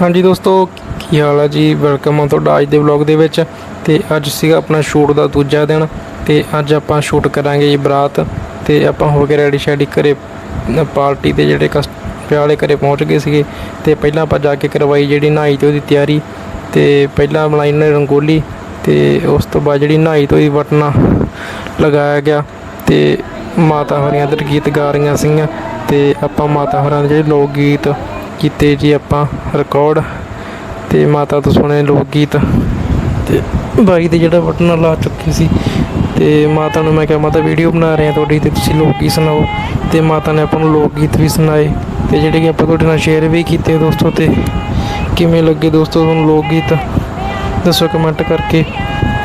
ਹਾਂਜੀ ਦੋਸਤੋ, ਕੀ ਹਾਲ ਹੈ ਜੀ? ਵੈਲਕਮ ਆ ਤੁਹਾਡਾ ਅੱਜ ਦੇ ਵਲੌਗ ਦੇ ਵਿੱਚ। ਤੇ ਅੱਜ ਸੀਗਾ ਆਪਣਾ ਸ਼ੂਟ ਦਾ ਦੂਜਾ ਦਿਨ। ਤੇ ਅੱਜ ਆਪਾਂ ਸ਼ੂਟ ਕਰਾਂਗੇ ਜੀ ਬਰਾਤ। ਤੇ ਆਪਾਂ ਹੋ ਕੇ ਰੈਡੀ ਸ਼ੈਡੀ ਘਰੇ ਪਾਰਟੀ ਦੇ ਜਿਹੜੇ ਕਸ, ਵਿਆਹ ਵਾਲੇ ਘਰੇ ਪਹੁੰਚ ਗਏ ਸੀਗੇ। ਤੇ ਪਹਿਲਾਂ ਆਪਾਂ ਜਾ ਕੇ ਕਰਵਾਈ ਜਿਹੜੀ ਨਹਾਈ ਤੇ ਉਹਦੀ ਤਿਆਰੀ। ਤੇ ਪਹਿਲਾਂ ਬਣਾਈ ਨੇ ਰੰਗੋਲੀ। ਤੇ ਉਸ ਤੋਂ ਬਾਅਦ ਜਿਹੜੀ ਨਹਾਈ ਤੋਂ ਹੀ ਵਟਣਾ ਲਗਾਇਆ ਗਿਆ। ਤੇ ਮਾਤਾ ਹੋਰੀਆਂ ਦੇ ਗੀਤ ਗਾ ਰਹੀਆਂ ਸੀਗੀਆਂ। ਤੇ ਆਪਾਂ ਮਾਤਾ ਹੋਰਾਂ ਦੇ ਜਿਹੜੇ ਲੋਕ ਗੀਤ ਕੀਤੇ ਜੀ ਆਪਾਂ ਰਿਕਾਰਡ ਤੇ ਮਾਤਾ ਤੋਂ ਸੁਣੇ ਲੋਕ ਗੀਤ ਤੇ ਬਾਈ ਦੇ ਜਿਹੜਾ ਬਟਨ ਲਾ ਚੁੱਕੀ ਸੀ ਤੇ ਮਾਤਾ ਨੂੰ ਮੈਂ ਕਿਹਾ, ਮਾਤਾ ਵੀਡੀਓ ਬਣਾ ਰਹੇ ਹਾਂ ਤੁਹਾਡੀ ਤੇ ਤੁਸੀਂ ਲੋਕ ਗੀਤ ਸੁਣਾਓ। ਤੇ ਮਾਤਾ ਨੇ ਆਪਾਂ ਨੂੰ ਲੋਕ ਗੀਤ ਵੀ ਸੁਣਾਏ ਤੇ ਜਿਹੜੇ ਕਿ ਆਪਾਂ ਤੁਹਾਡੇ ਨਾਲ ਸ਼ੇਅਰ ਵੀ ਕੀਤੇ ਦੋਸਤੋ ਤੇ ਕਿਵੇਂ ਲੱਗੇ ਦੋਸਤੋ ਤੁਹਾਨੂੰ ਲੋਕ ਗੀਤ ਦੱਸੋ ਕਮੈਂਟ ਕਰਕੇ।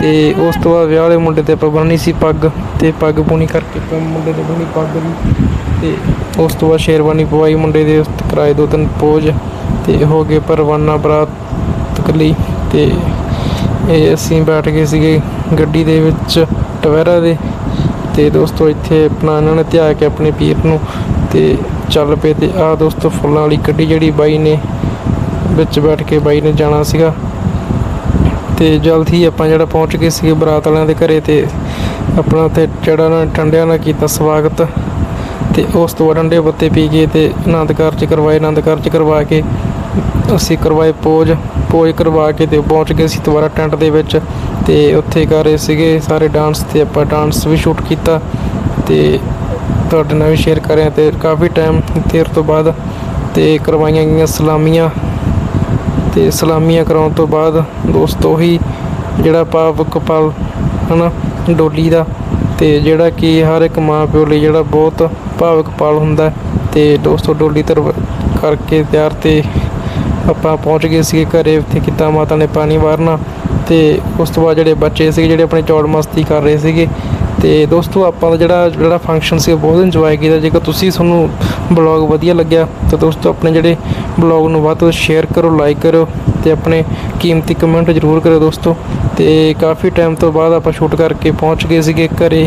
ਤੇ ਉਸ ਤੋਂ ਬਾਅਦ ਵਿਆਹ ਵਾਲੇ ਮੁੰਡੇ ਤੇ ਆਪਾਂ ਬੰਨ੍ਹਣੀ ਸੀ ਪੱਗ ਤੇ ਪੱਗ ਪੂਣੀ ਕਰਕੇ ਮੁੰਡੇ ਤੇ ਬੰਨੀ ਪੱਗ ਵੀ ਤੇ ਉਸ ਤੋਂ ਬਾਅਦ ਸ਼ੇਰਵਾਨੀ ਪਵਾਈ ਮੁੰਡੇ ਦੇ, ਉਸ ਤੇ ਕਰਾਏ ਦੋ ਤਿੰਨ ਪੋਜ ਤੇ ਹੋ ਗਏ ਪਰਵਾਨਾ ਬਰਾਤ ਤਕਲੀ ਤੇ ਇਹ ਅਸੀਂ ਬੈਠ ਗਏ ਸੀਗੇ ਗੱਡੀ ਦੇ ਵਿੱਚ ਟਵੈਰਾ ਦੇ ਤੇ ਦੋਸਤੋ ਇੱਥੇ ਆਪਣਾ ਇਹਨਾਂ ਨੇ ਧਿਆ ਕੇ ਆਪਣੇ ਪੀਰ ਨੂੰ ਤੇ ਚੱਲ ਪਏ ਤੇ ਆਹ ਦੋਸਤੋ ਫੁੱਲਾਂ ਵਾਲੀ ਗੱਡੀ ਜਿਹੜੀ ਬਾਈ ਨੇ ਵਿੱਚ ਬੈਠ ਕੇ ਬਾਈ ਨੇ ਜਾਣਾ ਸੀਗਾ। ਤੇ ਜਲਦ ਹੀ ਆਪਾਂ ਜਿਹੜਾ ਪਹੁੰਚ ਗਏ ਸੀਗੇ ਬਰਾਤ ਵਾਲਿਆਂ ਦੇ ਘਰੇ ਤੇ ਆਪਣਾ ਤੇ ਚੜਾ ਨਾਲ ਠੰਡਿਆਂ ਨਾਲ ਕੀਤਾ ਸਵਾਗਤ। ਤੇ ਉਸ ਤੋਂ ਬਾਅਦ ਅੰਡੇ ਬੱਤੇ ਪੀ ਕੇ ਤੇ ਆਨੰਦ ਕਾਰਜ ਕਰਵਾਏ, ਆਨੰਦ ਕਾਰਜ ਕਰਵਾ ਕੇ ਅਸੀਂ ਕਰਵਾਏ ਪੋਜ ਪੋਜ ਕਰਵਾ ਕੇ ਤੇ ਪਹੁੰਚ ਗਏ ਸੀ ਦੁਬਾਰਾ ਟੈਂਟ ਦੇ ਵਿੱਚ। ਤੇ ਉੱਥੇ ਕਰ ਰਹੇ ਸੀਗੇ ਸਾਰੇ ਡਾਂਸ ਤੇ ਆਪਾਂ ਡਾਂਸ ਵੀ ਸ਼ੂਟ ਕੀਤਾ। ਤੇ ਤੁਹਾਡੇ ਨਾਲ ਵੀ ਸ਼ੇਅਰ ਕਰਿਆ ਤੇ ਕਾਫੀ ਟਾਈਮ ਦੇਰ ਤੋਂ ਬਾਅਦ ਤੇ ਕਰਵਾਈਆਂ ਗਈਆਂ ਸਲਾਮੀਆਂ। ਤੇ ਸਲਾਮੀਆਂ ਕਰਾਉਣ ਤੋਂ ਬਾਅਦ ਦੋਸਤੋ ਹੀ ਜਿਹੜਾ ਪਾਵਕ ਪਲ ਹਨਾ, ਡੋਲੀ ਦਾ ਤੇ ਜਿਹੜਾ ਕਿ ਹਰ ਇੱਕ ਮਾਂ ਪਿਓ ਲਈ ਜਿਹੜਾ ਬਹੁਤ ਭਾਵਕ ਪਲ ਹੁੰਦਾ ਹੈ। ਤੇ ਦੋਸਤੋ ਡੋਲੀ ਤਰ ਕਰਕੇ ਤਿਆਰ ਤੇ ਆਪਾਂ ਪਹੁੰਚ ਗਏ ਸੀਗੇ ਘਰੇ, ਉੱਥੇ ਕੀਤਾ ਮਾਤਾ ਨੇ ਪਾਣੀ ਵਾਰਨਾ ਤੇ ਉਸ ਤੋਂ ਬਾਅਦ ਜਿਹੜੇ ਬੱਚੇ ਸੀਗੇ, ਜਿਹੜੇ ਆਪਣੇ ਚੌੜ ਮਸਤੀ ਕਰ ਰਹੇ ਸੀਗੇ ਤੇ ਦੋਸਤੋ, ਆਪਾਂ ਦਾ ਜਿਹੜਾ ਜਿਹੜਾ ਫੰਕਸ਼ਨ ਸੀ ਬਹੁਤ ਇੰਜੋਏ ਕੀਤਾ। ਜੇਕਰ ਤੁਸੀਂ ਤੁਹਾਨੂੰ ਬਲੌਗ ਵਧੀਆ ਲੱਗਿਆ, ਤਾਂ ਦੋਸਤੋ, ਆਪਣੇ ਜਿਹੜੇ ਬਲੌਗ ਨੂੰ ਵੱਧ ਤੋਂ ਵੱਧ ਸ਼ੇਅਰ ਕਰੋ ਲਾਈਕ ਕਰੋ ਤੇ ਆਪਣੇ ਕੀਮਤੀ ਕਮੈਂਟ ਜ਼ਰੂਰ ਕਰੋ ਦੋਸਤੋ। ਤੇ ਕਾਫੀ ਟਾਈਮ ਤੋਂ ਬਾਅਦ ਆਪਾਂ ਸ਼ੂਟ ਕਰਕੇ ਪਹੁੰਚ ਗਏ ਸੀਗੇ ਘਰੇ।